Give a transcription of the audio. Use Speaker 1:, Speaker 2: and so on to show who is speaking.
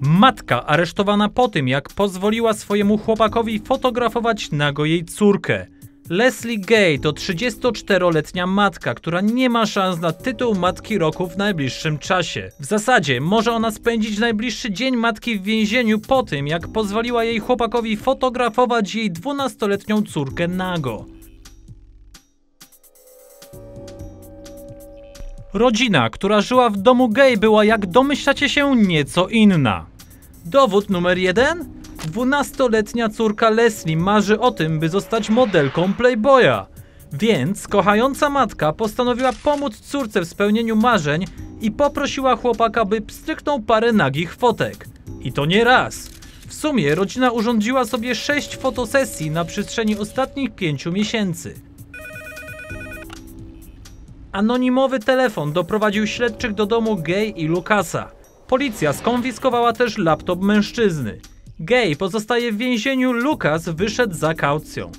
Speaker 1: Matka aresztowana po tym, jak pozwoliła swojemu chłopakowi fotografować nago jej córkę. Leslie Gay to 34-letnia matka, która nie ma szans na tytuł Matki Roku w najbliższym czasie. W zasadzie może ona spędzić najbliższy dzień matki w więzieniu po tym, jak pozwoliła jej chłopakowi fotografować jej 12-letnią córkę nago. Rodzina, która żyła w domu gay, była, jak domyślacie się, nieco inna. Dowód numer jeden? 12-letnia córka Leslie marzy o tym, by zostać modelką Playboya. Więc kochająca matka postanowiła pomóc córce w spełnieniu marzeń i poprosiła chłopaka, by pstryknął parę nagich fotek. I to nie raz. W sumie rodzina urządziła sobie 6 fotosesji na przestrzeni ostatnich 5 miesięcy. Anonimowy telefon doprowadził śledczych do domu Gay i Lukasa. Policja skonfiskowała też laptop mężczyzny. Gay pozostaje w więzieniu, Lukas wyszedł za kaucją.